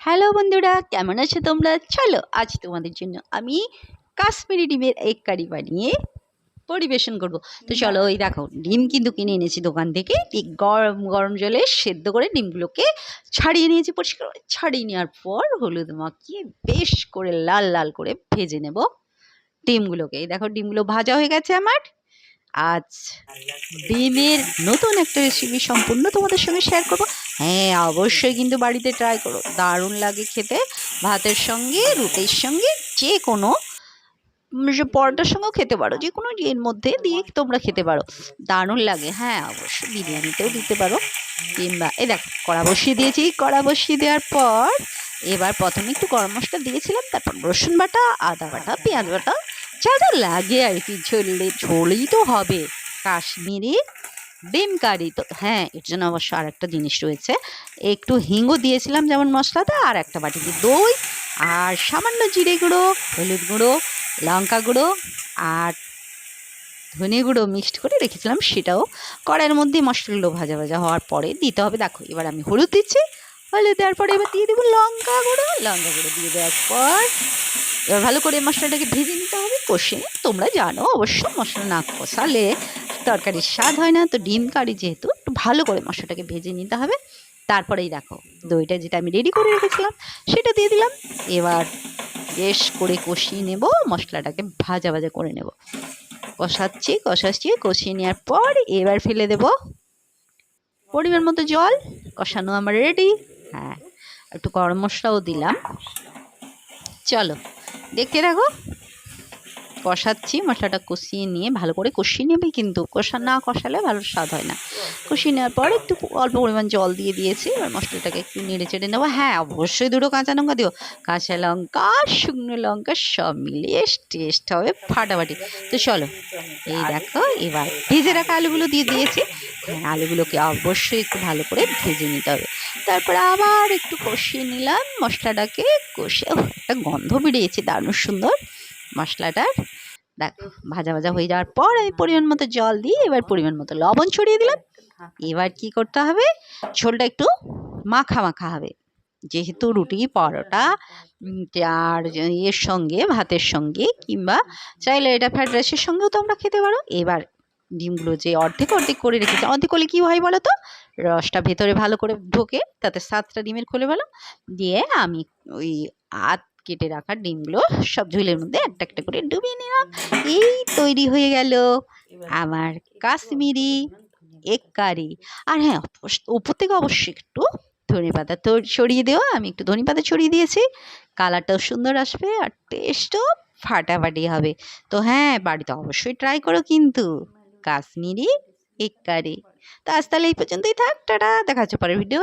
Hello বন্ধুরা কেমন আছো তোমরা? চলো আজ তোমাদের জন্য আমি কাশ্মীরি ডিমের এক কারি বানিয়ে পরিবেশন করব। তো চলো ওই দেখো ডিম কিন্তু কিনে এনেছি দোকান থেকে। ঠিক গরম গরম জলে সেদ্ধ করে ডিমগুলোকে ছাড়িয়ে নিয়েছি পরিষ্কার করে ছাড়িয়ে নেওয়ার পর হলুদ মাখিয়ে বেশ করে লাল লাল করে ভেজে নেব ডিমগুলোকে। এই দেখো ডিমগুলো ভাজা হয়ে গেছে আমার। আজ ডিমের নতুন একটা রেসিপি সম্পূর্ণ তোমাদের সঙ্গে শেয়ার করব। হ্যাঁ অবশ্যই কিন্তু বাড়িতে ট্রাই করো। দারুণ লাগে খেতে। ভাতের সঙ্গে, রুটির সঙ্গে যে কোনো পরোটার সঙ্গেও খেতে পারো। যে কোনো এর মধ্যে দিয়ে তোমরা খেতে পারো। দারুণ লাগে। হ্যাঁ অবশ্যই বিরিয়ানিতেও দিতে পারো। কিংবা, এই দেখো, কড়া বসিয়ে দিয়েছি। কড়া বসিয়ে দেওয়ার পর, এবার প্রথমে একটু গরম মশলা দিয়েছিলাম। তারপর রসুন বাটা, আদা বাটা, পেঁয়াজ বাটা যা যা লাগে আর কি ঝোলে ঝোলই তো হবে। কাশ্মীরি ডিম কারি তো হ্যাঁ এর জন্য অবশ্য আর একটা জিনিস রয়েছে। একটু হিঙ্গও দিয়েছিলাম যেমন মশলাতে, আর একটা বাটিতে দই, আর সামান্য জিরে গুঁড়ো, হলুদ গুঁড়ো, লঙ্কা গুঁড়ো, আর ধনে গুঁড়ো মিক্সড করে রেখেছিলাম, সেটাও কড়াইয়ের মধ্যে মশলাগুলো ভাজা ভাজা হওয়ার পরে দিতে হবে। দেখো, এবার আমি হলুদ দিচ্ছি, হলুদ দেওয়ার পরে এবার দিয়ে দেবো লঙ্কা গুঁড়ো। লঙ্কা গুঁড়ো দিয়ে দেওয়ার পর এবার ভালো করে মশলাটাকে ভেজে নিতে হবে, কষে তোমরা জানো অবশ্য মশলা না কষালে তরকারির স্বাদ হয় না। তো ডিম কারি যেহেতু, একটু ভালো করে মশলাটাকে ভেজে নিতে হবে। তারপরেই দেখো, দইটা যেটা আমি রেডি করে রেখেছিলাম, সেটা দিয়ে দিলাম। এবার বেশ করে কষিয়ে নেব, মশলাটাকে ভাজা ভাজা করে নেব। কষাচ্ছি কষাচ্ছি, কষিয়ে নেওয়ার পর এবার ফেলে দেব পরিমাণ মতো জল। কষানো আমার রেডি হ্যাঁ একটু গরম মশলাও দিলাম। চলো দেখতে রাখো কষাচ্ছি, মশলাটা কষিয়ে নিয়ে, ভালো করে কষিয়ে নেবে কিন্তু। কষা, না কষালে ভালো স্বাদ হয় না। কষিয়ে নেওয়ার পর একটু অল্প পরিমাণ জল দিয়ে দিয়েছি। এবার মশলাটাকে একটু নেড়ে চেড়ে নেব। হ্যাঁ অবশ্যই দুটো কাঁচা লঙ্কা দিও। কাঁচা লঙ্কা, শুকনো লঙ্কা সব মিলিয়ে টেস্ট হবে ফাটাফাটি। তো চলো, এই দেখো, এবার ভেজে রাখা আলুগুলো দিয়ে দিয়েছি। হ্যাঁ আলুগুলোকে অবশ্যই একটু ভালো করে ভেজে নিতে হবে। তারপরে আবার একটু কষিয়ে নিলাম। মশলাটাকে কষে একটা গন্ধ বেরিয়েছে দারুণ সুন্দর মশলাটার। দেখো, ভাজা ভাজা হয়ে যাওয়ার পর আমি পরিমাণ মতো জল দিয়ে এবার পরিমাণ মতো লবণ ছড়িয়ে দিলাম। এবার কি করতে হবে? ঝোলটা একটু মাখা মাখা হবে। যেহেতু রুটি, পরোটা আর এর সঙ্গে, ভাতের সঙ্গে কিংবা চাইলে এটা ফ্রাইড রাইসের সঙ্গেও তোমরা খেতে পারো। এবার ডিমগুলো যে অর্ধেক অর্ধেক করে রেখেছি। অর্ধেক করলে কী হয় বলো তো রসটা ভেতরে ভালো করে ঢোকে তাতে সাতটা ডিমের খোলে ভালো। দিয়ে আমি ওই আত কেটে রাখা ডিমগুলো সব ঝোলের মধ্যে একটা একটা করে ডুবিয়ে নিলাম। এই তৈরি হয়ে গেল আমার কাশ্মীরি এগ কারি আর হ্যাঁ উপর থেকে অবশ্যই একটু ধনে পাতা তো ছড়িয়ে দেওয়া। আমি একটু ধনে পাতা ছড়িয়ে দিয়েছি। কালারটাও সুন্দর আসবে আর টেস্টও ফাটাফাটি হবে। তো হ্যাঁ বাড়িতে অবশ্যই ট্রাই করো কিন্তু। কাশ্মীরি এক কারি। তো আজ তাহলে এই পর্যন্তই থাক টাটা দেখা হচ্ছে পরের ভিডিও